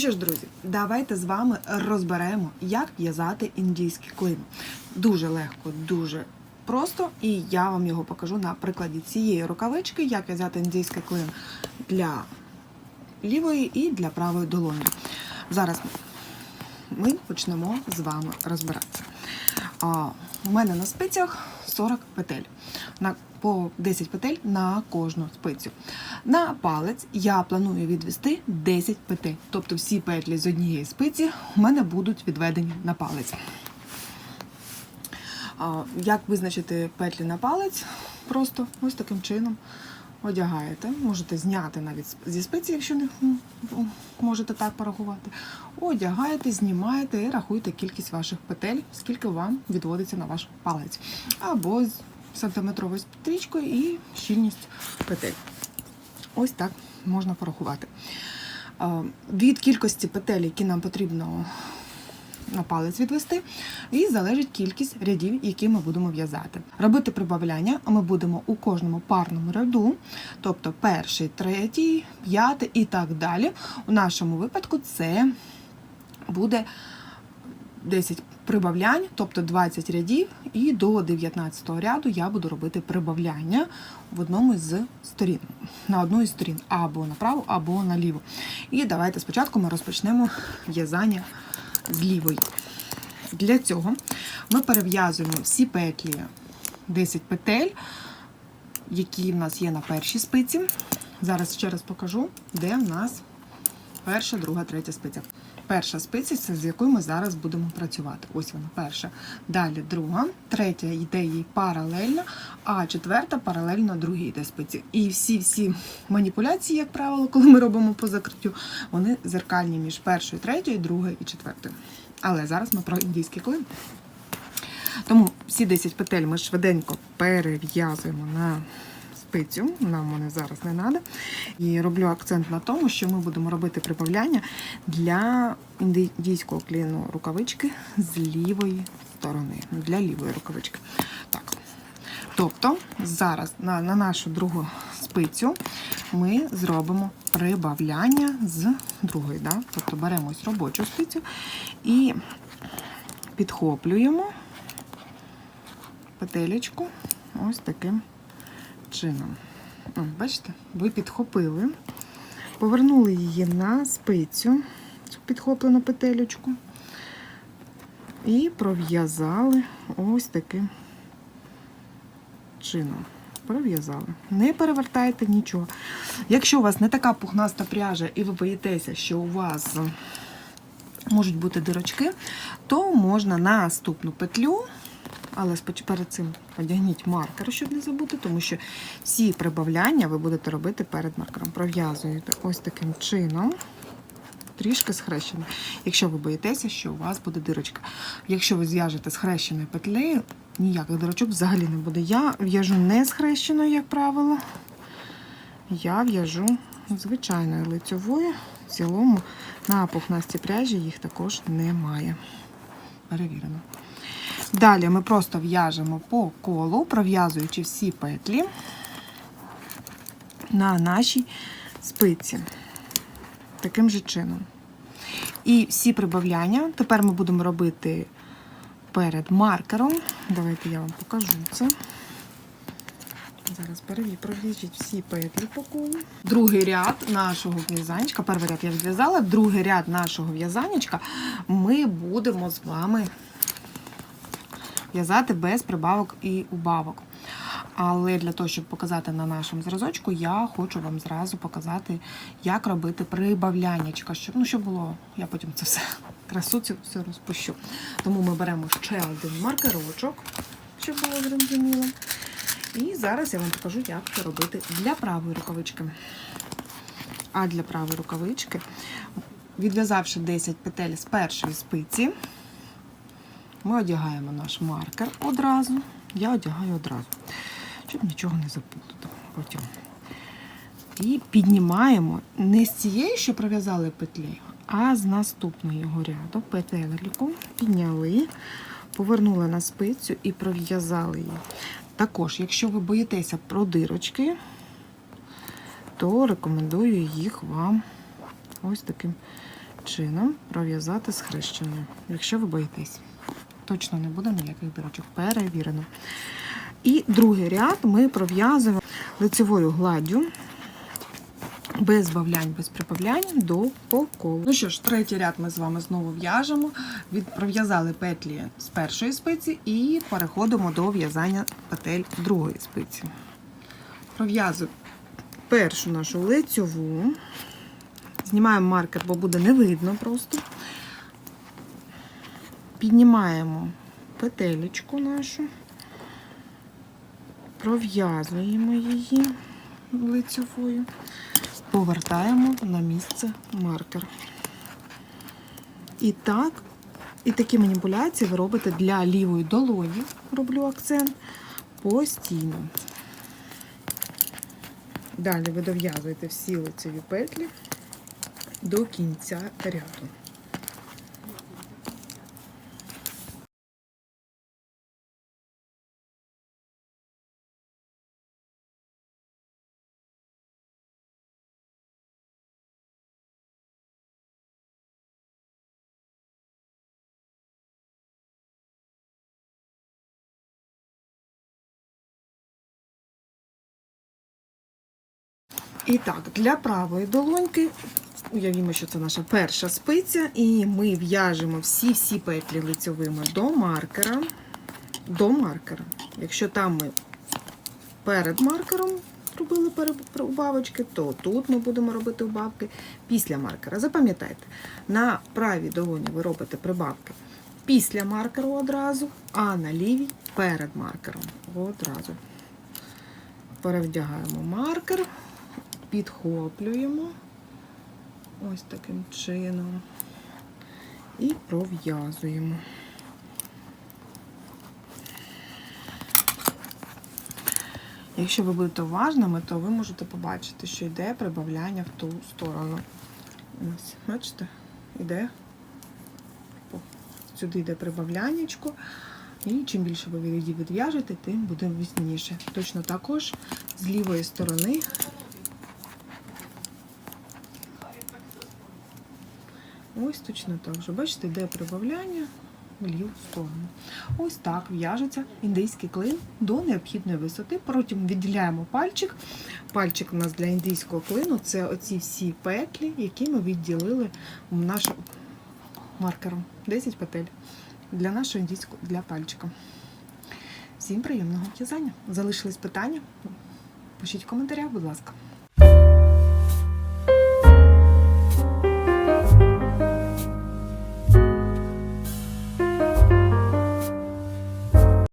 Що ж, друзі, давайте з вами розберемо, як в'язати індійський клин. Дуже легко, дуже просто, і я вам його покажу на прикладі цієї рукавички, як в'язати індійський клин для лівої і для правої долоні. Зараз ми почнемо з вами розбиратися. У мене на спицях 40 петель. На, по 10 петель на кожну спицю. На палець я планую відвести 10 петель. Тобто всі петлі з однієї спиці у мене будуть відведені на палець. Як визначити петлі на палець? Просто ось таким чином одягаєте. Можете зняти навіть зі спиці, якщо не можете так порахувати. Одягаєте, знімаєте і рахуєте кількість ваших петель, скільки вам відводиться на ваш палець. Або з сантиметровою стрічкою і щільність петель. Ось так можна порахувати. Від кількості петель, які нам потрібно на палець відвести, і залежить кількість рядів, які ми будемо в'язати. Робити прибавляння ми будемо у кожному парному ряду, тобто перший, третій, п'ятий і так далі. У нашому випадку це буде 10 прибавлянь, тобто 20 рядів, і до 19 ряду я буду робити прибавляння в одному з сторін, на одну із сторін, або направо, або наліво. І давайте спочатку ми розпочнемо в'язання з лівої. Для цього ми перев'язуємо всі петлі 10 петель, які в нас є на першій спиці. Зараз ще раз покажу, де в нас перша, друга, третя спиця. Перша спиця з якою ми зараз будемо працювати. Ось вона перша. Далі друга, третя йде їй паралельно, а четверта паралельно другій йде спиці. І всі-всі маніпуляції, як правило, коли ми робимо по закриттю, вони зеркальні між першою, третьою, другою і четвертою. Але зараз ми про індійський клин. Тому всі 10 петель ми швиденько перев'язуємо на спицю. Нам вони зараз не треба. І роблю акцент на тому, що ми будемо робити прибавляння для індійського кліну рукавички з лівої сторони. Для лівої рукавички. Так. Тобто зараз на, на нашу другу спицю ми зробимо прибавляння з другої. Да? Тобто беремо ось робочу спицю і підхоплюємо петелечку ось таким чином. О, бачите, ви підхопили, повернули її на спицю, цю підхоплену петелечку, і пров'язали ось таким чином. Пров'язали. Не перевертайте нічого. Якщо у вас не така пухнаста пряжа, і ви боїтеся, що у вас можуть бути дирочки, то можна наступну петлю але перед цим одягніть маркер, щоб не забути, тому що всі прибавляння ви будете робити перед маркером. Пров'язуєте ось таким чином, трішки схрещено. Якщо ви боїтеся, що у вас буде дирочка. Якщо ви зв'яжете схрещеною петлею, ніяких дирочок взагалі не буде. Я в'яжу не схрещеною, як правило. Я в'яжу звичайною лицьовою. В цілому на пухнасті пряжі їх також немає. Перевірено. Далі ми просто в'яжемо по колу, пров'язуючи всі петлі на нашій спиці. Таким же чином. І всі прибавляння тепер ми будемо робити перед маркером. Давайте я вам покажу це. Зараз переві, всі петлі по колу. Другий ряд нашого в'язанечка, перший ряд я зв'язала, другий ряд нашого в'язанечка ми будемо з вами в'язати без прибавок і убавок. Але для того, щоб показати на нашому зразочку, я хочу вам зразу показати, як робити прибавляннячка, щоб, ну, щоб було, я потім це все красу цю все розпущу. Тому ми беремо ще один маркерочок, щоб було зрозуміло. І зараз я вам покажу, як це робити для правої рукавички. А для правої рукавички, відв'язавши 10 петель з першої спиці, ми одягаємо наш маркер одразу. Я одягаю одразу, щоб нічого не заплутати потім. І піднімаємо не з цієї, що пров'язали петлі, а з наступного ряду петельку підняли, повернули на спицю і пров'язали її. Також, якщо ви боїтеся про дирочки, то рекомендую їх вам ось таким чином пров'язати схрещення, якщо ви боїтесь. Точно не буде ніяких дирочок. Перевірено. І другий ряд ми пров'язуємо лицевою гладдю без збавлянь, без прибавлянь до по. Ну що ж, третій ряд ми з вами знову в'яжемо. Пров'язали петлі з першої спиці і переходимо до в'язання петель другої спиці. Пров'язую першу нашу лицьову. Знімаємо маркер, бо буде не видно просто. Піднімаємо петелечку нашу, пров'язуємо її лицьовою, повертаємо на місце маркер. І так, і такі маніпуляції ви робите для лівої долоні, роблю акцент, постійно. Далі ви дов'язуєте всі лицеві петлі до кінця ряду. І так, для правої долоньки, уявімо, що це наша перша спиця, і ми в'яжемо всі-всі петлі лицьовими до маркера. До маркера. Якщо там ми перед маркером робили убавочки, то тут ми будемо робити убавки після маркера. Запам'ятайте, на правій долоні ви робите прибавки після маркеру одразу, а на лівій перед маркером. Одразу. Перевдягаємо маркер підхоплюємо ось таким чином і пров'язуємо. Якщо ви будете уважними, то ви можете побачити, що йде прибавляння в ту сторону. Ось, бачите, йде сюди йде прибавляннячко. І чим більше ви її відв'яжете, тим буде вісніше. Точно також з лівої сторони Ось точно так же. Бачите, йде прибавляння в ліву сторону. Ось так в'яжеться індійський клин до необхідної висоти. Потім відділяємо пальчик. Пальчик у нас для індійського клину це оці всі петлі, які ми відділили нашим маркером. 10 петель для нашого індійського для пальчика. Всім приємного в'язання. Залишились питання? Пишіть в коментарях, будь ласка.